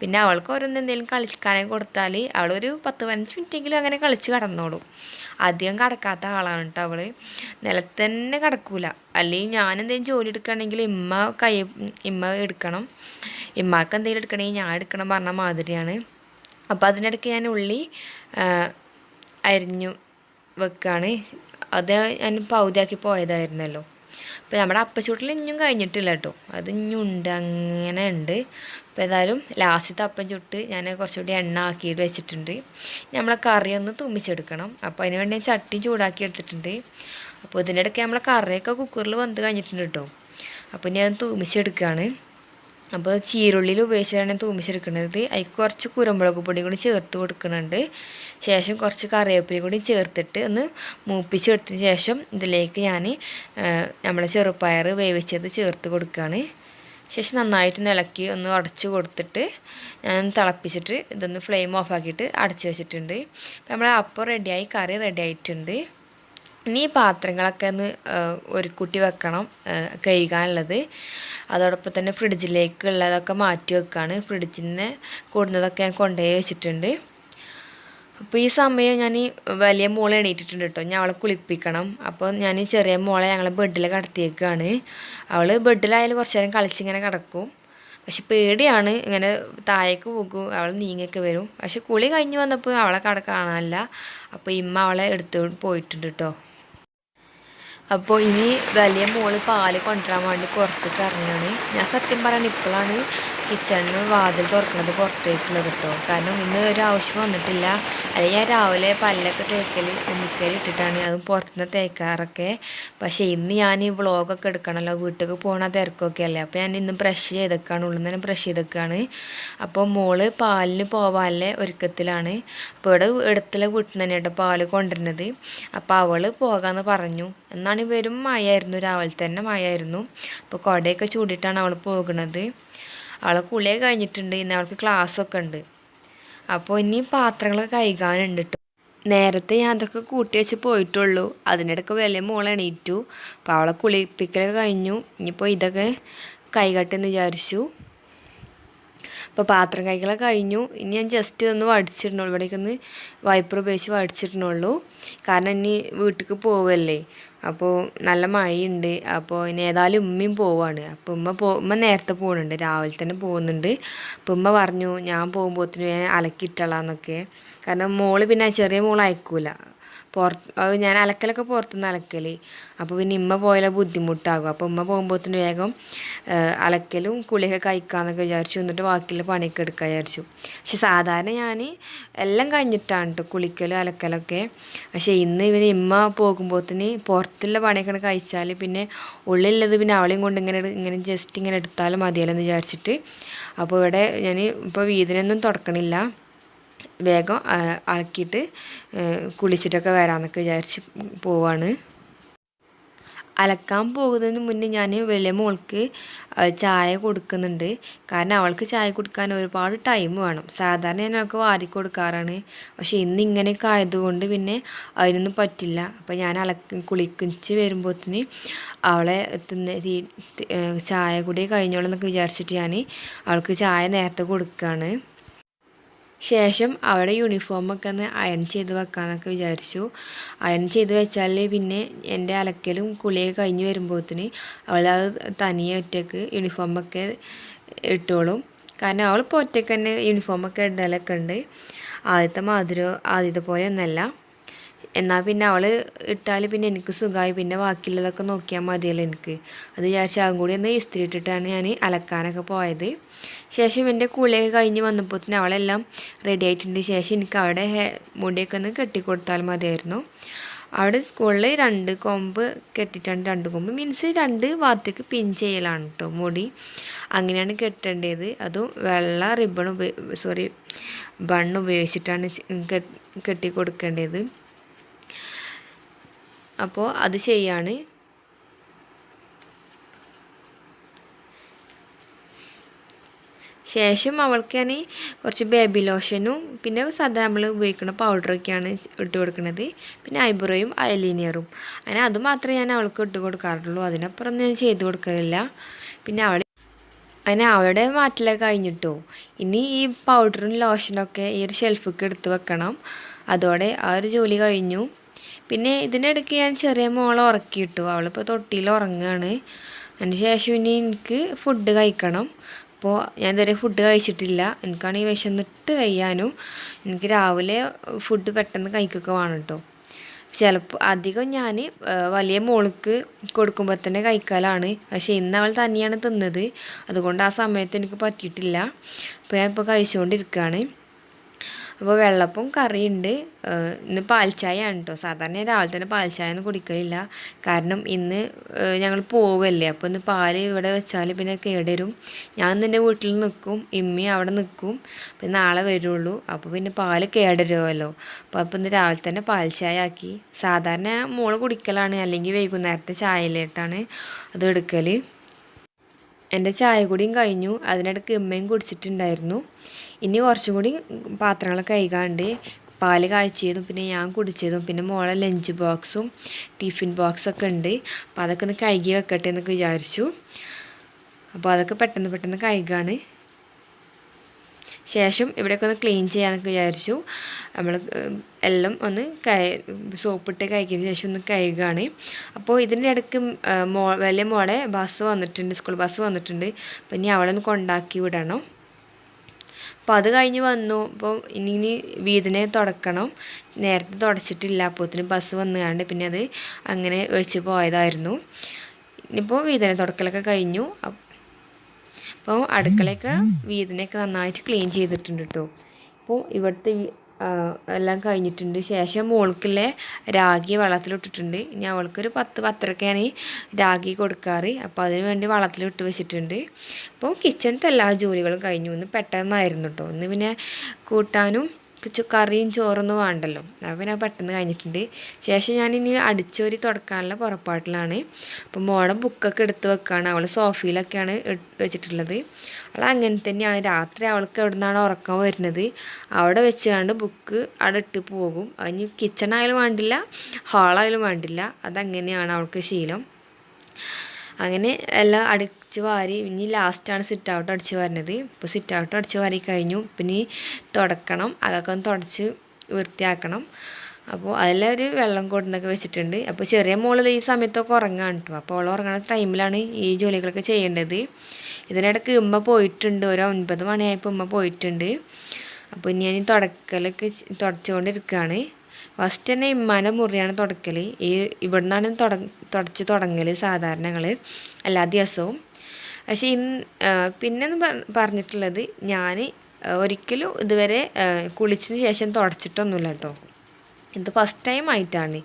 പിന്നെ അവൾക്ക് ഓരോന്ന് എന്തെങ്കിലും കളിക്കാനെ കൊടുത്താൽ അവളൊരു പത്ത് പതിനഞ്ച് മിനിറ്റെങ്കിലും അങ്ങനെ കളിച്ച് കടന്നോളും. അധികം കടക്കാത്ത ആളാണ് കേട്ടോ അവൾ നിലത്ത് തന്നെ കിടക്കൂല. അല്ലെങ്കിൽ ഞാൻ എന്തെങ്കിലും ജോലി എടുക്കുകയാണെങ്കിൽ ഇമ്മ കൈ ഇമ്മ എടുക്കണം. ഇമ്മക്ക് എന്തെങ്കിലും എടുക്കണമെങ്കിൽ ഞാൻ എടുക്കണം പറഞ്ഞ മാതിരിയാണ്. അപ്പോൾ അതിനിടയ്ക്ക് ഞാൻ ഉള്ളി അരിഞ്ഞു വെക്കുകയാണ് അത് ഞാൻ പൗതിയാക്കി പോയതായിരുന്നല്ലോ. അപ്പോൾ നമ്മുടെ അപ്പച്ചൂട്ടിൽ ഇനിയും കഴിഞ്ഞിട്ടില്ല കേട്ടോ. അത് ഇഞ്ഞുണ്ട് അങ്ങനെ ഉണ്ട്. അപ്പോൾ ഏതായാലും ലാസ്റ്റത്തെ അപ്പം ചുട്ട് ഞാൻ കുറച്ചുകൂടി എണ്ണ ആക്കിയിട്ട് വെച്ചിട്ടുണ്ട്. നമ്മളെ കറി ഒന്ന് തുമ്മിച്ചെടുക്കണം. അപ്പോൾ അതിന് വേണ്ടി ഞാൻ ചട്ടി ചൂടാക്കി എടുത്തിട്ടുണ്ട്. അപ്പോൾ ഇതിന്റെ ഇടയ്ക്ക് നമ്മളെ കറിയൊക്കെ കുക്കറിൽ വന്ന് കഴിഞ്ഞിട്ടുണ്ട് കേട്ടോ. അപ്പോൾ ഞാൻ തൂമിച്ചെടുക്കുകയാണ് അപ്പോൾ ചീരുള്ളിയിൽ ഉപയോഗിച്ചാണ് തൂമിച്ചെടുക്കുന്നത്. അതിൽ കുറച്ച് കുരുമുളക് പൊടി കൂടി ചേർത്ത് കൊടുക്കുന്നുണ്ട്. ശേഷം കുറച്ച് കറിവേപ്പില കൂടി ചേർത്തിട്ട് ഒന്ന് മൂപ്പിച്ചെടുത്തതിന് ശേഷം ഇതിലേക്ക് ഞാൻ നമ്മളെ ചെറുപ്പയർ വേവിച്ചത് ചേർത്ത് കൊടുക്കുകയാണ്. ശേഷം നന്നായിട്ട് ഇളക്കി ഒന്ന് ഉടച്ച് കൊടുത്തിട്ട് ഞാൻ തിളപ്പിച്ചിട്ട് ഇതൊന്ന് ഫ്ലെയിം ഓഫ് ആക്കിയിട്ട് അടച്ച് വെച്ചിട്ടുണ്ട്. നമ്മൾ അപ്പം റെഡിയായി കറി റെഡി ആയിട്ടുണ്ട്. ഇനി പാത്രങ്ങളൊക്കെ ഒന്ന് ഒരു കുട്ടി വെക്കണം കഴുകാനുള്ളത്. അതോടൊപ്പം തന്നെ ഫ്രിഡ്ജിലേക്ക് ഉള്ളതൊക്കെ മാറ്റി വെക്കുകയാണ് ഫ്രിഡ്ജിന് കൂടുന്നതൊക്കെ ഞാൻ കൊണ്ടുപോയി വെച്ചിട്ടുണ്ട്. അപ്പോൾ ഈ സമയം ഞാൻ വലിയ മോളെ എണീറ്റിട്ടുണ്ട് കേട്ടോ. ഞാൻ അവളെ കുളിപ്പിക്കണം. അപ്പോൾ ഞാൻ ചെറിയ മോളെ ഞങ്ങളെ ബെഡിൽ കടത്തിയേക്കുകയാണ് അവൾ ബെഡിലായാലും കുറച്ച് നേരം കളിച്ചിങ്ങനെ കിടക്കും. പക്ഷെ പേടിയാണ്. ഇങ്ങനെ താഴേക്ക് പോകും. അവൾ നീങ്ങൊക്കെ വരും. പക്ഷെ കുളി കഴിഞ്ഞ് വന്നപ്പോൾ അവളെ കട കാണാനില്ല. അപ്പോൾ ഇമ്മ അവളെ എടുത്തു പോയിട്ടുണ്ട് കേട്ടോ. അപ്പോൾ ഇനി വലിയ മോൾ പാൽ കൊണ്ടുവരാൻ വേണ്ടി പുറത്തേക്ക് ഇറങ്ങിയാണ് ഞാൻ സത്യം പറയാൻ ഇപ്പോഴാണ് കിച്ചണിന് വാതിൽ തുറക്കുന്നത് പുറത്തേക്കുള്ളത് കേട്ടോ കാരണം ഇന്ന് ഒരു ആവശ്യം വന്നിട്ടില്ല. അല്ലെങ്കിൽ ഞാൻ രാവിലെ പല്ലൊക്കെ തേക്കൽ ഉമ്മിക്കൽ ഇട്ടിട്ടാണ് അതും പുറത്തുനിന്ന് തേക്കാറൊക്കെ. പക്ഷേ ഇന്ന് ഞാൻ ഈ വ്ളോഗൊക്കെ എടുക്കണമല്ലോ വീട്ടിലേക്ക് പോകണ തിരക്കൊക്കെ അല്ലേ. അപ്പോൾ ഞാൻ ഇന്ന് ബ്രഷ് ചെയ്തേക്കാണ്. ഉള്ളിൽ നിന്ന് ബ്രഷ് ചെയ്തേക്കാണ്. അപ്പോൾ മോൾ പാലിന് പോവാനുള്ള ഒരുക്കത്തിലാണ്. അപ്പോൾ ഇവിടെ എടുത്തുള്ള വീട്ടിൽ തന്നെ പാൽ കൊണ്ടുവരുന്നത്. അപ്പോൾ അവൾ പോകാമെന്ന് പറഞ്ഞു. എന്നാണ് വരും മഴയായിരുന്നു. രാവിലെ തന്നെ മഴയായിരുന്നു. അപ്പോൾ കുടയൊക്കെ ചൂടിയിട്ടാണ് അവൾ പോകുന്നത്. അവളെ കുളിയൊക്കെ കഴിഞ്ഞിട്ടുണ്ട്. ഇന്ന് അവൾക്ക് ക്ലാസ്സൊക്കെ ഉണ്ട്. അപ്പോൾ ഇനി പാത്രങ്ങളൊക്കെ കഴുകാനുണ്ട് കേട്ടോ നേരത്തെ ഞാൻ അതൊക്കെ കൂട്ടി വെച്ച് പോയിട്ടുള്ളൂ. അതിനിടയ്ക്ക് വലിയ മോൾ എണീറ്റു. അപ്പോൾ അവളെ കുളിപ്പിക്കലൊക്കെ കഴിഞ്ഞു. ഇനിയിപ്പോൾ ഇതൊക്കെ കൈകട്ടെന്ന് വിചാരിച്ചു. അപ്പോൾ പാത്രം കൈകളൊക്കെ കഴിഞ്ഞു. ഇനി ഞാൻ ജസ്റ്റ് ഒന്ന് വടിച്ചിടണുള്ളൂ. ഇവിടേക്ക് ഒന്ന് വൈപ്പർ ഉപയോഗിച്ച് വടിച്ചിടണുള്ളൂ. കാരണം ഇനി വീട്ടിലേക്ക് പോവല്ലേ. അപ്പോൾ നല്ല മഴയുണ്ട്. അപ്പോൾ ഇനി ഏതായാലും ഉമ്മയും പോവാണ്. അപ്പോൾ ഉമ്മ പോ ഉമ്മ നേരത്തെ പോകുന്നുണ്ട് രാവിലെ തന്നെ പോകുന്നുണ്ട്. അപ്പോൾ ഉമ്മ പറഞ്ഞു ഞാൻ പോകുമ്പോഴത്തേനും ഞാൻ അലക്കിയിട്ടളാന്നൊക്കെ കാരണം മോൾ പിന്നെ ചെറിയ മോൾ അയക്കൂല. പുറത്ത് അത് ഞാൻ അലക്കലൊക്കെ പുറത്തുനിന്ന് അലക്കൽ അപ്പോൾ പിന്നെ ഇമ്മ പോയാൽ ബുദ്ധിമുട്ടാകും. അപ്പോൾ ഉമ്മ പോകുമ്പോഴത്തേന് വേഗം അലക്കലും കുളിയൊക്കെ കഴിക്കാമെന്നൊക്കെ വിചാരിച്ചു. എന്നിട്ട് ബാക്കിയുള്ള പണിയൊക്കെ എടുക്കാൻ വിചാരിച്ചു. പക്ഷെ സാധാരണ ഞാൻ എല്ലാം കഴിഞ്ഞിട്ടാണ് കേട്ടോ കുളിക്കലും അലക്കലൊക്കെ. പക്ഷെ ഇന്ന് ഇവന് ഇമ്മ പോകുമ്പോഴത്തേന് പുറത്തുള്ള പണിയൊക്കെ കഴിച്ചാൽ പിന്നെ ഉള്ളിലുള്ളത് പിന്നെ അവളെയും കൊണ്ട് ഇങ്ങനെ ഇങ്ങനെ ജസ്റ്റ് ഇങ്ങനെ എടുത്താലും മതിയല്ലോ എന്ന് വിചാരിച്ചിട്ട്. അപ്പോൾ ഇവിടെ ഞാൻ ഇപ്പോൾ വീതിനൊന്നും തുടക്കണില്ല. വേഗം അളക്കിയിട്ട് കുളിച്ചിട്ടൊക്കെ വരാമെന്നൊക്കെ വിചാരിച്ച് പോവാണ്. അലക്കാൻ പോകുന്നതിന് മുന്നേ ഞാൻ വലിയ മോൾക്ക് ചായ കൊടുക്കുന്നുണ്ട്. കാരണം അവൾക്ക് ചായ കൊടുക്കാൻ ഒരുപാട് ടൈം വേണം. സാധാരണ ഞാൻ അവൾക്ക് വാരി കൊടുക്കാറാണ്. പക്ഷേ ഇന്ന് ഇങ്ങനെയൊക്കെ ആയതുകൊണ്ട് പിന്നെ അതിനൊന്നും പറ്റില്ല. അപ്പോൾ ഞാൻ അലക്ക് കുളിക്കിച്ച് വരുമ്പോഴത്തേന് അവളെ തിന്ന ചായ കൂടി കഴിഞ്ഞോളെന്നൊക്കെ വിചാരിച്ചിട്ട് ഞാൻ അവൾക്ക് ചായ നേരത്തെ കൊടുക്കുകയാണ് ശേഷം അവിടെ യൂണിഫോമൊക്കെ ഒന്ന് അയൺ ചെയ്ത് വെക്കാമെന്നൊക്കെ വിചാരിച്ചു. അയൺ ചെയ്ത് വെച്ചാൽ പിന്നെ എന്റെ അലക്കലും കുളിയൊക്കെ കഴിഞ്ഞ് വരുമ്പോഴത്തേന് അവൾ അത് തനിയെ ഒറ്റയ്ക്ക് യൂണിഫോമൊക്കെ ഇട്ടോളും. കാരണം അവളിപ്പോൾ ഒറ്റയ്ക്ക് തന്നെ യൂണിഫോമൊക്കെ ഇടലൊക്കെ ഉണ്ട്. ആദ്യത്തെ മാതിരി ആദ്യത്തെ പോലെ ഒന്നല്ല. എന്നാൽ പിന്നെ അവൾ ഇട്ടാൽ പിന്നെ എനിക്ക് സുഖമായി പിന്നെ ബാക്കിയുള്ളതൊക്കെ നോക്കിയാൽ മതിയല്ലോ എനിക്ക്. അത് വിചാരിച്ച് കൂടി ഒന്ന് ഇസ്തിരി ഇട്ടിട്ടാണ് ഞാൻ അലക്കാനൊക്കെ പോയത്. ശേഷം എന്റെ കുളിയൊക്കെ കഴിഞ്ഞ് തന്നെ അവളെല്ലാം റെഡി ആയിട്ടുണ്ട്. ശേഷം എനിക്ക് അവിടെ മുടിയൊക്കെ ഒന്ന് കെട്ടിക്കൊടുത്താൽ മതിയായിരുന്നു. അവിടെ സ്കൂളിൽ രണ്ട് കൊമ്പ് കെട്ടിയിട്ടാണ് രണ്ട് കൊമ്പ്. മീൻസ് രണ്ട് ഭാഗത്തേക്ക് പിൻ ചെയ്യലാണ് കേട്ടോ മുടി. അങ്ങനെയാണ് കെട്ടേണ്ടത്. അതും വെള്ള റിബൺ ഉപയോഗ സോറി ബണ്ണ് ഉപയോഗിച്ചിട്ടാണ് കെട്ടി കൊടുക്കേണ്ടത് അപ്പോൾ അത് ചെയ്യാണ്. ശേഷം അവൾക്ക് ഞാൻ കുറച്ച് ബേബി ലോഷനും പിന്നെ സാധാ നമ്മൾ ഉപയോഗിക്കുന്ന പൗഡറൊക്കെയാണ് ഇട്ട് കൊടുക്കുന്നത്. പിന്നെ ഐബ്രോയും ഐലീനിയറും അങ്ങനെ അത് മാത്രമേ ഞാൻ അവൾക്ക് ഇട്ട് കൊടുക്കാറുള്ളൂ. അതിനപ്പുറം ഞാൻ ചെയ്ത് കൊടുക്കാറില്ല പിന്നെ അവൾ അങ്ങനെ അവളുടെ മാറ്റിലൊക്കെ കഴിഞ്ഞിട്ടോ. ഇനി ഈ പൗഡറും ലോഷനൊക്കെ ഈ ഒരു ഷെൽഫൊക്കെ എടുത്ത് വെക്കണം. അതോടെ ആ ഒരു ജോലി കഴിഞ്ഞു. പിന്നെ ഇതിനിടയ്ക്ക് ഞാൻ ചെറിയ മോളെ ഉറക്കിയിട്ടു. അവളിപ്പോൾ തൊട്ടിയിൽ ഉറങ്ങുകയാണ് അതിന് ശേഷം ഇനി എനിക്ക് ഫുഡ് കഴിക്കണം. അപ്പോൾ ഞാൻ ഇതുവരെ ഫുഡ് കഴിച്ചിട്ടില്ല. എനിക്കാണെങ്കിൽ വിശന്നിട്ട് കഴിയാനും എനിക്ക് രാവിലെ ഫുഡ് പെട്ടെന്ന് കഴിക്കൊക്കെ വേണം കേട്ടോ ചിലപ്പോൾ അധികം ഞാൻ വലിയ മോൾക്ക് കൊടുക്കുമ്പോൾ തന്നെ കഴിക്കലാണ്. പക്ഷേ ഇന്ന് അവൾ തന്നെയാണ് തിന്നത്. അതുകൊണ്ട് ആ സമയത്ത് എനിക്ക് പറ്റിയിട്ടില്ല. അപ്പോൾ ഞാൻ ഇപ്പോൾ കഴിച്ചുകൊണ്ടിരിക്കുകയാണ് അപ്പോൾ വെള്ളപ്പവും കറിയുണ്ട്. ഇന്ന് പാൽച്ചായ ആണ് കേട്ടോ സാധാരണ രാവിലെ തന്നെ പാൽച്ചായ ഒന്നും കുടിക്കലില്ല. കാരണം ഇന്ന് ഞങ്ങൾ പോവല്ലേ. അപ്പോൾ ഇന്ന് പാൽ ഇവിടെ വെച്ചാൽ പിന്നെ കേടരും. ഞാൻ എന്റെ വീട്ടിൽ നിൽക്കും ഇമ്മി അവിടെ നിൽക്കും പിന്നെ നാളെ വരുള്ളൂ. അപ്പോൾ പിന്നെ പാൽ കേടരുമല്ലോ അപ്പോൾ അപ്പോൾ ഇന്ന് രാവിലെ തന്നെ പാൽച്ചായ ആക്കി. സാധാരണ മോൾ കുടിക്കലാണ്. അല്ലെങ്കിൽ വൈകുന്നേരത്തെ ചായയിലേട്ടാണ് അത് എടുക്കൽ എന്റെ ചായ കൂടിയും കഴിഞ്ഞു. അതിനിടയ്ക്ക് ഇമ്മയും കുടിച്ചിട്ടുണ്ടായിരുന്നു. ഇനി കുറച്ചും കൂടി പാത്രങ്ങളൊക്കെ കഴുകാണ്ട് പാൽ കാഴ്ചയതും പിന്നെ ഞാൻ കുടിച്ചതും പിന്നെ മോളെ ലഞ്ച് ബോക്സും ടിഫിൻ ബോക്സൊക്കെ ഉണ്ട്. അപ്പോൾ അതൊക്കെ ഒന്ന് കഴുകി വെക്കട്ടെ എന്നൊക്കെ വിചാരിച്ചു. അപ്പോൾ അതൊക്കെ പെട്ടെന്ന് പെട്ടെന്ന് കഴുകാണ്. ശേഷം ഇവിടെയൊക്കെ ഒന്ന് ക്ലീൻ ചെയ്യാനൊക്കെ വിചാരിച്ചു. നമ്മൾ എല്ലാം ഒന്ന് കൈ സോപ്പിട്ട് കഴിക്കുന്ന ശേഷം ഒന്ന് കഴുകുകയാണ് അപ്പോൾ ഇതിന്റെ ഇടയ്ക്ക് മോ വലിയ മോളെ ബസ് വന്നിട്ടുണ്ട് സ്കൂൾ ബസ് വന്നിട്ടുണ്ട്. അപ്പം ഇനി അവളെ ഒന്ന് കൊണ്ടാക്കി വിടണം. അപ്പോൾ അത് കഴിഞ്ഞ് വന്നു. അപ്പോൾ ഇനി ഇനി വീടിനെ തുടക്കണം. നേരത്തെ തുടച്ചിട്ടില്ല. അപ്പോത്തിന് ബസ് വന്നുകൊണ്ട് പിന്നെ അത് അങ്ങനെ ഒഴിച്ചു പോയതായിരുന്നു. ഇനിയിപ്പോൾ വീതന തുടക്കലൊക്കെ കഴിഞ്ഞു. അപ്പോൾ അടുക്കളയൊക്കെ വീടിനെയൊക്കെ നന്നായിട്ട് ക്ലീൻ ചെയ്തിട്ടുണ്ട് കേട്ടോ അപ്പോൾ ഇവിടുത്തെ എല്ലാം കഴിഞ്ഞിട്ടുണ്ട്. ശേഷം മോൾക്കുള്ള രാഗി വെള്ളത്തിലിട്ടിട്ടുണ്ട് ഇനി അവൾക്കൊരു പത്ത് പത്തരക്കാണ് രാഗി കൊടുക്കാറ്. അപ്പോൾ അതിന് വേണ്ടി വെള്ളത്തിലിട്ട് വെച്ചിട്ടുണ്ട്. അപ്പോൾ കിച്ചണിന്റെ എല്ലാ ജോലികളും കഴിഞ്ഞു. ഒന്ന് പെട്ടെന്നായിരുന്നു കേട്ടോ ഒന്ന് പിന്നെ കൂട്ടാനും കറിയും ചോറൊന്നും വേണ്ടല്ലോ. അപ്പോൾ പിന്നെ പെട്ടെന്ന് കഴിഞ്ഞിട്ടുണ്ട്. ശേഷം ഞാനിനി അടിച്ചോരി തുടക്കാനുള്ള പുറപ്പാട്ടിലാണ്. അപ്പോൾ മോളെ ബുക്കൊക്കെ എടുത്ത് വെക്കുകയാണ് അവൾ സോഫയിലൊക്കെയാണ് വെച്ചിട്ടുള്ളത്. അവൾ അങ്ങനെ തന്നെയാണ്. രാത്രി അവൾക്ക് എവിടെ നിന്നാണ് ഉറക്കം വരുന്നത്. അവിടെ വെച്ച് കണ്ട് ബുക്ക് അവിടെ ഇട്ട് പോകും. അതിന് കിച്ചണായാലും വേണ്ടില്ല ഹാളായാലും വേണ്ടില്ല. അതങ്ങനെയാണ് അവൾക്ക് ശീലം. അങ്ങനെ എല്ലാം അടിച്ച് വാരി ഇനി ലാസ്റ്റാണ് സിറ്റ് ഔട്ട് അടിച്ച് വരുന്നത് ഇപ്പോൾ സിറ്റ് ഔട്ട് അടിച്ച് വാരി കഴിഞ്ഞു. പിന്നെ തുടക്കണം. അതൊക്കെ ഒന്ന് തുടച്ച് വൃത്തിയാക്കണം. അപ്പോൾ അതിലൊരു വെള്ളം കൊടുന്നൊക്കെ വെച്ചിട്ടുണ്ട്. അപ്പോൾ ചെറിയ മോളിൽ ഈ സമയത്തൊക്കെ ഉറങ്ങാണ് കേട്ടോ അപ്പോൾ അവൾ ഉറങ്ങുന്ന ടൈമിലാണ് ഈ ജോലികളൊക്കെ ചെയ്യേണ്ടത്. ഇതിനിടയ്ക്ക് ഉമ്മ പോയിട്ടുണ്ട്. ഒരു ഒൻപത് മണിയായപ്പോൾ ഉമ്മ പോയിട്ടുണ്ട്. അപ്പോൾ ഇനി ഞാൻ തുടക്കലൊക്കെ തുടച്ചുകൊണ്ടിരിക്കുകയാണ് ഫസ്റ്റ് തന്നെ ഇമ്മാന്റെ മുറിയാണ് തുടക്കൽ ഈ ഇവിടെ നിന്നാണ് തുട തുടച്ച് തുടങ്ങൽ സാധാരണ ഞങ്ങൾ എല്ലാ ദിവസവും. പക്ഷേ ഇന്ന് പിന്നെ പറഞ്ഞിട്ടുള്ളത് ഞാൻ ഒരിക്കലും ഇതുവരെ കുളിച്ചതിന് ശേഷം തുടച്ചിട്ടൊന്നുമില്ല കേട്ടോ ഇത് ഫസ്റ്റ് ടൈം ആയിട്ടാണ്.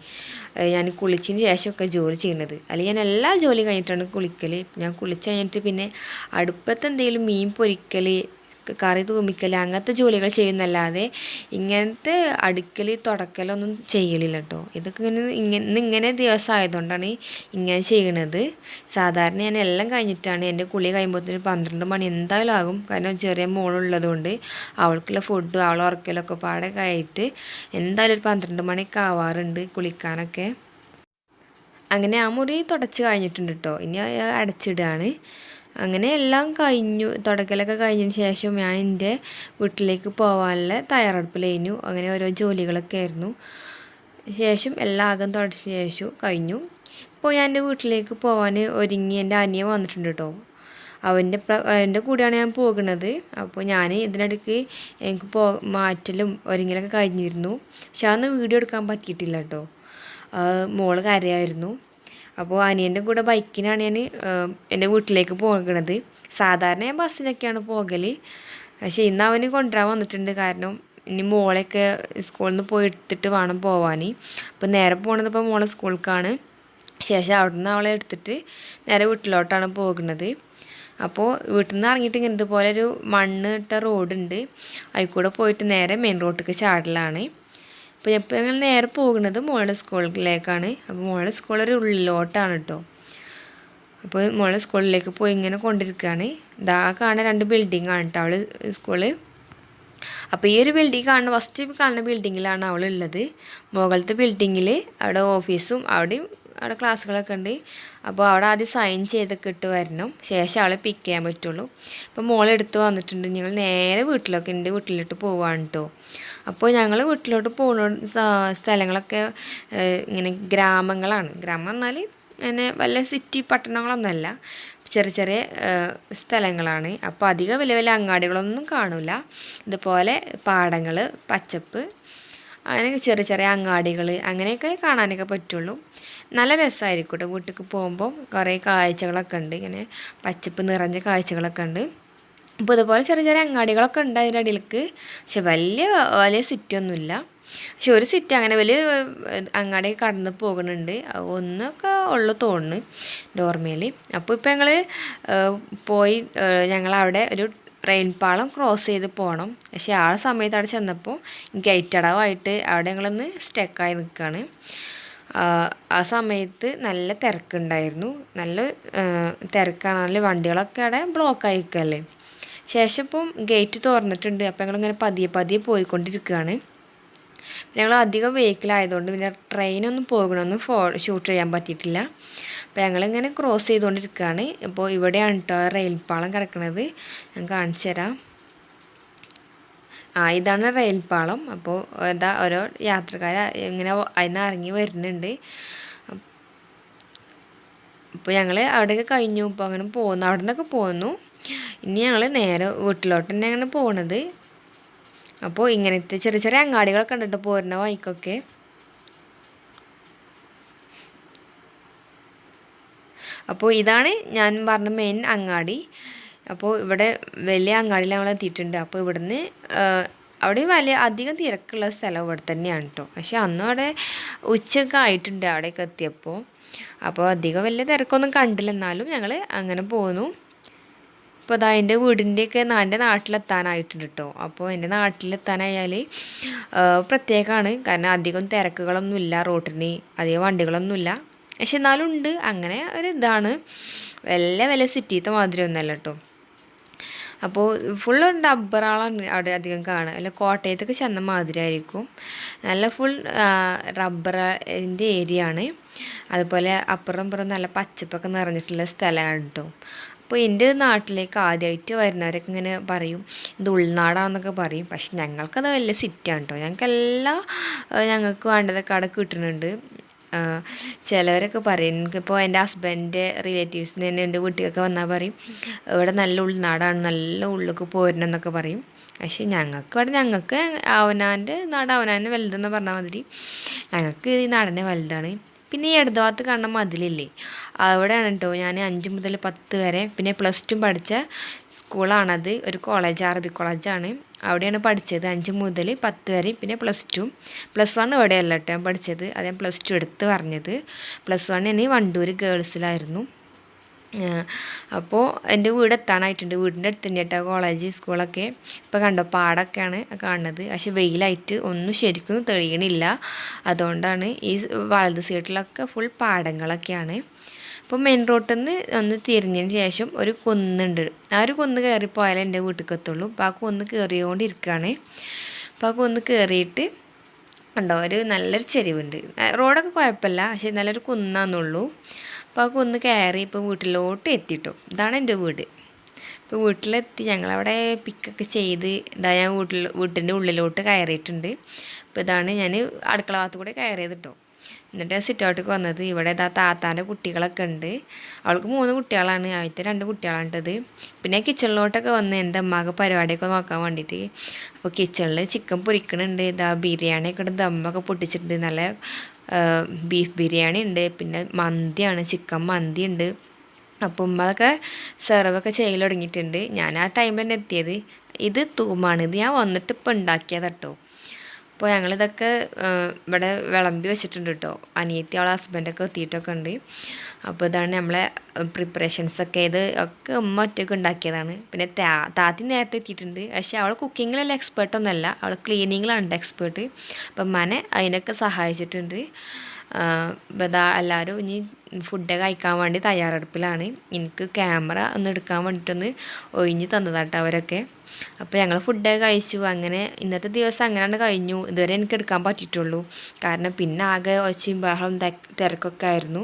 ഞാൻ കുളിച്ചതിന് ശേഷമൊക്കെ ജോലി ചെയ്യുന്നത്. അല്ലെങ്കിൽ ഞാൻ എല്ലാ ജോലിയും കഴിഞ്ഞിട്ടാണ് കുളിക്കൽ ഞാൻ കുളിച്ച് കഴിഞ്ഞിട്ട് പിന്നെ അടുപ്പത്ത് എന്തെങ്കിലും മീൻ പൊരിക്കൽ കറി തൂമിക്കൽ അങ്ങനത്തെ ജോലികൾ ചെയ്യുന്നല്ലാതെ ഇങ്ങനത്തെ അടുക്കൽ തുടക്കലൊന്നും ചെയ്യലില്ല കേട്ടോ ഇതൊക്കെ ഇങ്ങനെ ഇങ്ങനെ ഇങ്ങനെ ദിവസം ആയതുകൊണ്ടാണ് ഇങ്ങനെ ചെയ്യണത്. സാധാരണ ഞാൻ എല്ലാം കഴിഞ്ഞിട്ടാണ് എന്റെ കുളി കഴിയുമ്പോഴത്തേന് പന്ത്രണ്ട് മണി എന്തായാലും ആകും. കാരണം ചെറിയ മോളുള്ളത് കൊണ്ട് അവൾക്കുള്ള ഫുഡ് അവളെ ഉറക്കലൊക്കെ പാടെ കഴിയിട്ട് എന്തായാലും ഒരു പന്ത്രണ്ട് മണിയൊക്കെ ആവാറുണ്ട് കുളിക്കാനൊക്കെ. അങ്ങനെ ആ മുറി തുടച്ച് കഴിഞ്ഞിട്ടുണ്ട് കേട്ടോ ഇനി അടച്ചിടുകയാണ് അങ്ങനെ എല്ലാം കഴിഞ്ഞു. തുടക്കലൊക്കെ കഴിഞ്ഞതിന് ശേഷം ഞാൻ എന്റെ വീട്ടിലേക്ക് പോകാനുള്ള തയ്യാറെടുപ്പിലായിരുന്നു അങ്ങനെ ഓരോ ജോലികളൊക്കെ ആയിരുന്നു. ശേഷം എല്ലാ ആകം തുടച്ച ശേഷം കഴിഞ്ഞു. ഇപ്പോൾ ഞാൻ എന്റെ വീട്ടിലേക്ക് പോകാൻ ഒരുങ്ങി എന്റെ അനിയൻ വന്നിട്ടുണ്ട് കേട്ടോ. അവന്റെ എന്റെ കൂടെയാണ് ഞാൻ പോകുന്നത്. അപ്പോൾ ഞാൻ ഇതിനിടയ്ക്ക് എനിക്ക് പോ മാറ്റലും ഒരുങ്ങലൊക്കെ കഴിഞ്ഞിരുന്നു. പക്ഷെ അന്ന് വീഡിയോ എടുക്കാൻ പറ്റിയിട്ടില്ല കേട്ടോ. മോൾ കരയായിരുന്നു. അപ്പോൾ അനിയന്റെ കൂടെ ബൈക്കിനാണ് ഞാൻ എന്റെ വീട്ടിലേക്ക് പോകണത്. സാധാരണ ഞാൻ ബസ്സിനൊക്കെയാണ് പോകൽ പക്ഷേ ഇന്ന് അവന് കൊണ്ടുവരാൻ വന്നിട്ടുണ്ട്. കാരണം ഇനി മോളെയൊക്കെ സ്കൂളിൽ നിന്ന് പോയി എടുത്തിട്ട് വേണം പോവാൻ അപ്പോൾ നേരെ പോകണത് ഇപ്പോൾ മോളെ സ്കൂൾക്കാണ്. ശേഷം അവിടെ നിന്ന് അവളെ എടുത്തിട്ട് നേരെ വീട്ടിലോട്ടാണ് പോകുന്നത്. അപ്പോൾ വീട്ടിൽ നിന്ന് ഇറങ്ങിയിട്ട് ഇങ്ങനത്തെ പോലെ ഒരു മണ്ണ് ഇട്ട റോഡുണ്ട്. അതിൽ കൂടെ പോയിട്ട് നേരെ മെയിൻ റോഡിലേക്ക് ചാടലാണ്. അപ്പോൾ ഇപ്പോൾ ഞങ്ങൾ നേരെ പോകുന്നത് മോളുടെ സ്കൂളിലേക്കാണ്. അപ്പോൾ മോളുടെ സ്കൂൾ ഒരു ഉള്ളിലോട്ടാണ് കേട്ടോ അപ്പോൾ മോളെ സ്കൂളിലേക്ക് പോയി ഇങ്ങനെ കൊണ്ടിരിക്കുകയാണ് ഇതാ കാണുന്ന രണ്ട് ബിൽഡിംഗ് ആണ് കേട്ടോ അവൾ സ്കൂൾ. അപ്പോൾ ഈ ഒരു ബിൽഡിംഗ് കാണുന്ന ഫസ്റ്റ് കാണുന്ന ബിൽഡിങ്ങിലാണ് അവൾ ഉള്ളത്. മുകളിലത്തെ ബിൽഡിങ്ങിൽ അവിടെ ഓഫീസും അവിടെയും അവിടെ ക്ലാസ്സുകളൊക്കെ ഉണ്ട്. അപ്പോൾ അവിടെ ആദ്യം സൈൻ ചെയ്തൊക്കെ ഇട്ട് വരണം. ശേഷം അവളെ പിക്ക് ചെയ്യാൻ പറ്റുള്ളൂ. അപ്പോൾ മോളെടുത്ത് വന്നിട്ടുണ്ട്. ഞങ്ങൾ നേരെ വീട്ടിലൊക്കെ ഉണ്ട് വീട്ടിലോട്ട് പോവാണ് കേട്ടോ അപ്പോൾ ഞങ്ങൾ വീട്ടിലോട്ട് പോകുന്ന സ്ഥലങ്ങളൊക്കെ ഇങ്ങനെ ഗ്രാമങ്ങളാണ്. ഗ്രാമം എന്നാൽ അങ്ങനെ വല്ല സിറ്റി പട്ടണങ്ങളൊന്നുമല്ല. ചെറിയ ചെറിയ സ്ഥലങ്ങളാണ്. അപ്പോൾ അധികം വലിയ വലിയ അങ്ങാടികളൊന്നും കാണില്ല ഇതുപോലെ പാടങ്ങൾ പച്ചപ്പ് അങ്ങനെ ചെറിയ ചെറിയ അങ്ങാടികൾ അങ്ങനെയൊക്കെ കാണാനൊക്കെ പറ്റുള്ളൂ. നല്ല രസമായിരിക്കും കേട്ടോ വീട്ടിലേക്ക് പോകുമ്പോൾ കുറേ കാഴ്ചകളൊക്കെ ഉണ്ട്. ഇങ്ങനെ പച്ചപ്പ് നിറഞ്ഞ കാഴ്ചകളൊക്കെ ഉണ്ട്. അപ്പോൾ ഇതുപോലെ ചെറിയ ചെറിയ അങ്ങാടികളൊക്കെ ഉണ്ട് അതിന്റെ അടിയിലേക്ക്. പക്ഷെ വലിയ വലിയ സിറ്റി ഒന്നുമില്ല. പക്ഷെ ഒരു സിറ്റി അങ്ങനെ വലിയ അങ്ങാടി കടന്ന് പോകുന്നുണ്ട്. ഒന്നൊക്കെ ഉള്ളു തോന്നുന്നു ഡോർമയിൽ അപ്പോൾ ഇപ്പോൾ ഞങ്ങൾ പോയി ഞങ്ങളവിടെ ഒരു ട്രെയിൻ പാളം ക്രോസ് ചെയ്ത് പോകണം. പക്ഷേ ആ സമയത്ത് അവിടെ ചെന്നപ്പോൾ ഗേറ്റ് അടവായിട്ട് അവിടെ ഞങ്ങളൊന്ന് സ്റ്റക്കായി നിൽക്കുകയാണ്. ആ, സമയത്ത് നല്ല തിരക്കുണ്ടായിരുന്നു. നല്ല തിരക്കാണെങ്കിൽ വണ്ടികളൊക്കെ അവിടെ ബ്ലോക്ക് ആയിക്കല്ലേ ശേഷം ഇപ്പം ഗേറ്റ് തുറന്നിട്ടുണ്ട്. അപ്പം ഞങ്ങളിങ്ങനെ പതിയെ പതിയെ പോയിക്കൊണ്ടിരിക്കുകയാണ്. ഞങ്ങൾ അധികം വെഹിക്കിളായതുകൊണ്ട് പിന്നെ ട്രെയിനൊന്നും പോകണമെന്ന് ഫോ ഷൂട്ട് ചെയ്യാൻ പറ്റിയിട്ടില്ല. അപ്പോൾ ഞങ്ങളിങ്ങനെ ക്രോസ് ചെയ്തുകൊണ്ടിരിക്കുകയാണ്. ഇപ്പോൾ ഇവിടെയാണ് കേട്ടോ റെയിൽ പാളം കിടക്കുന്നത് ഞാൻ കാണിച്ചു തരാം. ആ ഇതാണ് റെയിൽ പാളം അപ്പോൾ എന്താ ഓരോ യാത്രക്കാർ ഇങ്ങനെ അതിന് ഇറങ്ങി വരുന്നുണ്ട്. അപ്പോൾ ഞങ്ങൾ അവിടെയൊക്കെ കഴിഞ്ഞു. ഇപ്പോൾ അങ്ങനെ പോകുന്നു അവിടെ നിന്നൊക്കെ പോന്നു. ഇനി ഞങ്ങൾ നേരെ വീട്ടിലോട്ട് തന്നെ അങ്ങനെ പോണത്. അപ്പോൾ ഇങ്ങനത്തെ ചെറിയ ചെറിയ അങ്ങാടികളൊക്കെ കണ്ടിട്ട് പോരുന്ന വൈക്കൊക്കെ അപ്പോൾ ഇതാണ് ഞാൻ പറഞ്ഞ മെയിൻ അങ്ങാടി. അപ്പോൾ ഇവിടെ വലിയ അങ്ങാടിയിൽ ഞങ്ങൾ എത്തിയിട്ടുണ്ട്. അപ്പോൾ ഇവിടുന്ന് അവിടെ വലിയ അധികം തിരക്കുള്ള സ്ഥലം ഇവിടെ തന്നെയാണ് കേട്ടോ പക്ഷെ അന്നും അവിടെ ഉച്ചയൊക്കെ ആയിട്ടുണ്ട് അവിടെയൊക്കെ എത്തിയപ്പോൾ അപ്പോൾ അധികം വലിയ തിരക്കൊന്നും കണ്ടില്ല. എന്നാലും ഞങ്ങൾ അങ്ങനെ പോന്നു. അപ്പോൾ അതാ എന്റെ വീടിന്റെയൊക്കെ എന്റെ നാട്ടിലെത്താനായിട്ടുണ്ട് കേട്ടോ അപ്പോൾ എന്റെ നാട്ടിലെത്താനായാൽ പ്രത്യേകമാണ്. കാരണം അധികം തിരക്കുകളൊന്നുമില്ല റോട്ടിന് അധികം വണ്ടികളൊന്നുമില്ല. പക്ഷെ എന്നാലും ഉണ്ട് അങ്ങനെ ഒരു ഇതാണ്. വല്ല വല്ല സിറ്റിത്തെ മാതിരി ഒന്നല്ല കേട്ടോ അപ്പോൾ ഫുള്ള് റബ്ബറാളാണ് അവിടെ അധികം കാണുക അല്ല കോട്ടയത്തൊക്കെ ചെന്ന മാതിരി ആയിരിക്കും നല്ല ഫുൾ റബ്ബറിന്റെ ഏരിയ ആണ്. അതുപോലെ അപ്പുറം ഇപ്പുറം നല്ല പച്ചപ്പൊക്കെ നിറഞ്ഞിട്ടുള്ള സ്ഥലമാണ് കേട്ടോ അപ്പോൾ എന്റെ നാട്ടിലേക്ക് ആദ്യമായിട്ട് വരുന്നവരൊക്കെ ഇങ്ങനെ പറയും ഇത് ഉൾനാടാന്നൊക്കെ പറയും. പക്ഷെ ഞങ്ങൾക്കത് വലിയ സിറ്റാണ് കേട്ടോ ഞങ്ങൾക്കെല്ലാം ഞങ്ങൾക്ക് വേണ്ടതൊക്കെ അവിടെ കിട്ടുന്നുണ്ട്. ചിലവരൊക്കെ പറയും എനിക്കിപ്പോൾ എന്റെ ഹസ്ബൻഡിന്റെ റിലേറ്റീവ്സിന് തന്നെ എന്റെ വീട്ടിലൊക്കെ വന്നാൽ പറയും ഇവിടെ നല്ല ഉൾനാടാണ് നല്ല ഉള്ളിലേക്ക് പോരണം എന്നൊക്കെ പറയും. പക്ഷേ ഞങ്ങൾക്ക് ഇവിടെ ഞങ്ങൾക്ക് അവനാന്റെ നാട് അവനാന്റെ വലുതെന്ന് പറഞ്ഞ മാതിരി ഞങ്ങൾക്ക് ഈ നാടിനെ വലുതാണ്. പിന്നെ ഈ ഇടതുഭാഗത്ത് കാണുന്ന മതിലില്ലേ? അവിടെയാണ് കേട്ടോ ഞാൻ അഞ്ച് മുതൽ പത്ത് വരെ പിന്നെ പ്ലസ് ടു പഠിച്ച സ്കൂളാണത്. ഒരു കോളേജ് അറബി കോളേജാണ് അവിടെയാണ് പഠിച്ചത്. അഞ്ച് മുതൽ പത്ത് വരെ പിന്നെ പ്ലസ് ടു പ്ലസ് വൺ ഇവിടെയല്ല കേട്ടോ ഞാൻ പഠിച്ചത്. അത് ഞാൻ പ്ലസ് ടു എടുത്ത് പറഞ്ഞത്. പ്ലസ് വൺ ഇനി വണ്ടൂർ ഗേൾസിലായിരുന്നു അപ്പോൾ എന്റെ വീട് എത്താനായിട്ടുണ്ട് വീടിന്റെ അടുത്ത് തന്നെ കേട്ടോ കോളേജ് സ്കൂളൊക്കെ ഇപ്പോൾ കണ്ടോ പാടൊക്കെയാണ് കാണുന്നത്. പക്ഷെ വെയിലായിട്ട് ഒന്നും ശരിക്കും തെളിയണില്ല. അതുകൊണ്ടാണ് ഈ വലത് സൈഡിലൊക്കെ ഫുൾ പാടങ്ങളൊക്കെയാണ്. അപ്പോൾ മെയിൻ റോട്ടിൽ നിന്ന് ഒന്ന് തിരിഞ്ഞതിന് ശേഷം ഒരു കൊന്നുണ്ട്. ആ ഒരു കൊന്ന് കയറിപ്പോയാലേ എന്റെ വീട്ടിലേക്ക് എത്തുള്ളൂ അപ്പോൾ ആ കുന്ന് കയറിയോണ്ടിരിക്കുകയാണ് അപ്പോൾ ആ കൊന്ന് കയറിയിട്ട് ഉണ്ടോ ഒരു നല്ലൊരു ചെരിവുണ്ട്. റോഡൊക്കെ കുഴപ്പമില്ല. പക്ഷെ നല്ലൊരു കുന്നാന്നുള്ളൂ. അപ്പോൾ ആ ഒന്ന് കയറി ഇപ്പോൾ വീട്ടിലോട്ട് എത്തിട്ടോ. ഇതാണ് എന്റെ വീട്. ഇപ്പോൾ വീട്ടിലെത്തി. ഞങ്ങളവിടെ പിക്കൊക്കെ ചെയ്ത് ഇതാ ഞാൻ വീട്ടിൽ വീട്ടിന്റെ ഉള്ളിലോട്ട് കയറിയിട്ടുണ്ട്. അപ്പോൾ ഇതാണ് ഞാൻ അടുക്കള ഭാഗത്ത് കൂടെ കയറിയത് കേട്ടോ എന്നിട്ട് സിറ്റ് ഔട്ടിലേക്ക് വന്നത്. ഇവിടെ ഇതാ താത്താന്റെ കുട്ടികളൊക്കെ ഉണ്ട്. അവൾക്ക് മൂന്ന് കുട്ടികളാണ്. ആദ്യത്തെ രണ്ട് കുട്ടികളാണ് കുട്ടികളാണിട്ടത് പിന്നെ കിച്ചണിലോട്ടൊക്കെ വന്ന് എന്റെ അമ്മയ്ക്ക് പരിപാടിയൊക്കെ നോക്കാൻ വേണ്ടിയിട്ട് അപ്പോൾ കിച്ചണിൽ ചിക്കൻ പൊരിക്കണുണ്ട്. ഇതാ ബിരിയാണിയൊക്കെ ഇട്ട് ദമ്മൊക്കെ പൊട്ടിച്ചിട്ടുണ്ട്. നല്ല ബീഫ് ബിരിയാണി ഉണ്ട് പിന്നെ മന്തിയാണ് ചിക്കൻ മന്തി ഉണ്ട്. അപ്പോൾ ഉമ്മ അതൊക്കെ സെർവൊക്കെ ചെയ്യൽ തുടങ്ങിയിട്ടുണ്ട്. ഞാൻ ആ ടൈമിൽ തന്നെ എത്തിയത്. ഇത് തൂമാണ്. ഇത് ഞാൻ വന്നിട്ട് ഇപ്പോൾ ഉണ്ടാക്കിയതാട്ടോ അപ്പോൾ ഞങ്ങളിതൊക്കെ ഇവിടെ വിളമ്പി വെച്ചിട്ടുണ്ട് കേട്ടോ അനിയത്തി അവളെ ഹസ്ബൻഡൊക്കെ എത്തിയിട്ടൊക്കെ ഉണ്ട്. അപ്പോൾ ഇതാണ് നമ്മളെ പ്രിപ്പറേഷൻസൊക്കെ ഇത് ഒക്കെ ഉമ്മ ഒറ്റയ്ക്ക് ഉണ്ടാക്കിയതാണ്. പിന്നെ താ താത്തി നേരത്തെ എത്തിയിട്ടുണ്ട്. പക്ഷേ അവൾ കുക്കിങ്ങിലല്ല എക്സ്പേർട്ടൊന്നുമല്ല അവൾ ക്ലീനിങ്ങിലാണ് എക്സ്പേർട്ട് അപ്പം മനെ അതിനൊക്കെ സഹായിച്ചിട്ടുണ്ട്. ഇതാ എല്ലാവരും ഇനി ഫുഡ് കഴിക്കാൻ വേണ്ടി തയ്യാറെടുപ്പിലാണ്. എനിക്ക് ക്യാമറ ഒന്ന് എടുക്കാൻ വേണ്ടിയിട്ടൊന്ന് ഒഴിഞ്ഞ് തന്നതാട്ടോ അവരൊക്കെ. അപ്പോൾ ഞങ്ങൾ ഫുഡൊക്കെ കഴിച്ചു. അങ്ങനെ ഇന്നത്തെ ദിവസം അങ്ങനെയാണ് കഴിഞ്ഞു. ഇതുവരെ എനിക്ക് എടുക്കാൻ പറ്റിയിട്ടുള്ളൂ. കാരണം പിന്നെ ആകെ ഒച്ചയും ബഹളം തിരക്കൊക്കെ ആയിരുന്നു.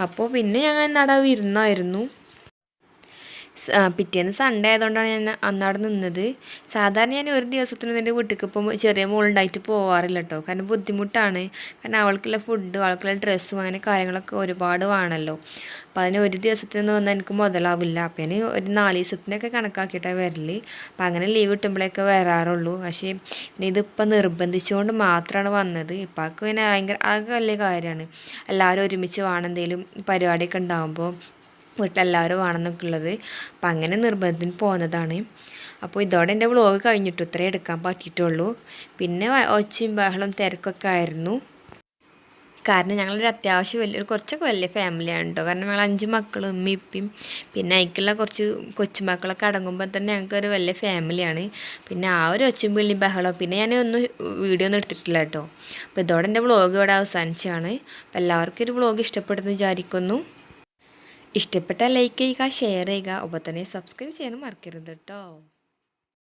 അപ്പോൾ പിന്നെ ഞങ്ങൾ നട വിരുന്നായിരുന്നു പിറ്റേന്ന് സൺഡേ ആയതുകൊണ്ടാണ് ഞാൻ അന്നവിടെ നിന്നത്. സാധാരണ ഞാൻ ഒരു ദിവസത്തിന് എന്റെ വീട്ടിലേക്ക് ഇപ്പം ചെറിയ മോളുണ്ടായിട്ട് പോവാറില്ല കേട്ടോ കാരണം ബുദ്ധിമുട്ടാണ്. കാരണം അവൾക്കുള്ള ഫുഡ് അവൾക്കുള്ള ഡ്രസ്സും അങ്ങനെ കാര്യങ്ങളൊക്കെ ഒരുപാട് വേണമല്ലോ അപ്പം അതിന് ഒരു ദിവസത്തിനൊന്നും വന്നാൽ എനിക്ക് മുതലാവില്ല. അപ്പം ഞാൻ ഒരു നാല് ദിവസത്തിനൊക്കെ കണക്കാക്കിയിട്ടാണ് വരൽ. അപ്പം അങ്ങനെ ലീവ് കിട്ടുമ്പോഴേക്കെ വരാറുള്ളൂ. പക്ഷേ പിന്നെ ഇതിപ്പോൾ നിർബന്ധിച്ചുകൊണ്ട് മാത്രമാണ് വന്നത്. ഇപ്പം പിന്നെ ഭയങ്കര അതൊക്കെ വലിയ കാര്യമാണ്. എല്ലാവരും ഒരുമിച്ച് വേണം എന്തെങ്കിലും പരിപാടിയൊക്കെ ഉണ്ടാകുമ്പോൾ വീട്ടിലെല്ലാവരും വേണമെന്നൊക്കെ ഉള്ളത്. അപ്പം അങ്ങനെ നിർബന്ധത്തിന് പോകുന്നതാണ് അപ്പോൾ ഇതോടെ എന്റെ വ്ളോഗ് കഴിഞ്ഞിട്ട് ഇത്രേ എടുക്കാൻ പറ്റിയിട്ടുള്ളൂ. പിന്നെ ഒച്ചയും ബഹളം തിരക്കൊക്കെ ആയിരുന്നു. കാരണം ഞങ്ങളൊരു അത്യാവശ്യം വലിയൊരു കുറച്ചൊക്കെ വലിയ ഫാമിലിയാണ് കേട്ടോ കാരണം ഞങ്ങൾ അഞ്ച് മക്കളും ഉമ്മയും ഇപ്പം പിന്നെ അതിക്കുള്ള കുറച്ച് കൊച്ചുമക്കളൊക്കെ അടങ്ങുമ്പോൾ തന്നെ ഞങ്ങൾക്കൊരു വലിയ ഫാമിലിയാണ് പിന്നെ ആ ഒരു ഒച്ചും വിളി ബഹളം പിന്നെ ഞാൻ ഒന്നും വീഡിയോ ഒന്നും എടുത്തിട്ടില്ല കേട്ടോ അപ്പോൾ ഇതോടെ എന്റെ വ്ളോഗ് ഇവിടെ അവസാനിച്ചാണ്. അപ്പോൾ എല്ലാവർക്കും ഒരു വ്ളോഗ് ഇഷ്ടപ്പെടുന്നു വിചാരിക്കുന്നു. ഇഷ്ടപ്പെട്ടാൽ ലൈക്ക് ചെയ്യുക ഷെയർ ചെയ്യുക. ഒപ്പം തന്നെ സബ്സ്ക്രൈബ് ചെയ്യാനും മറക്കരുത് കേട്ടോ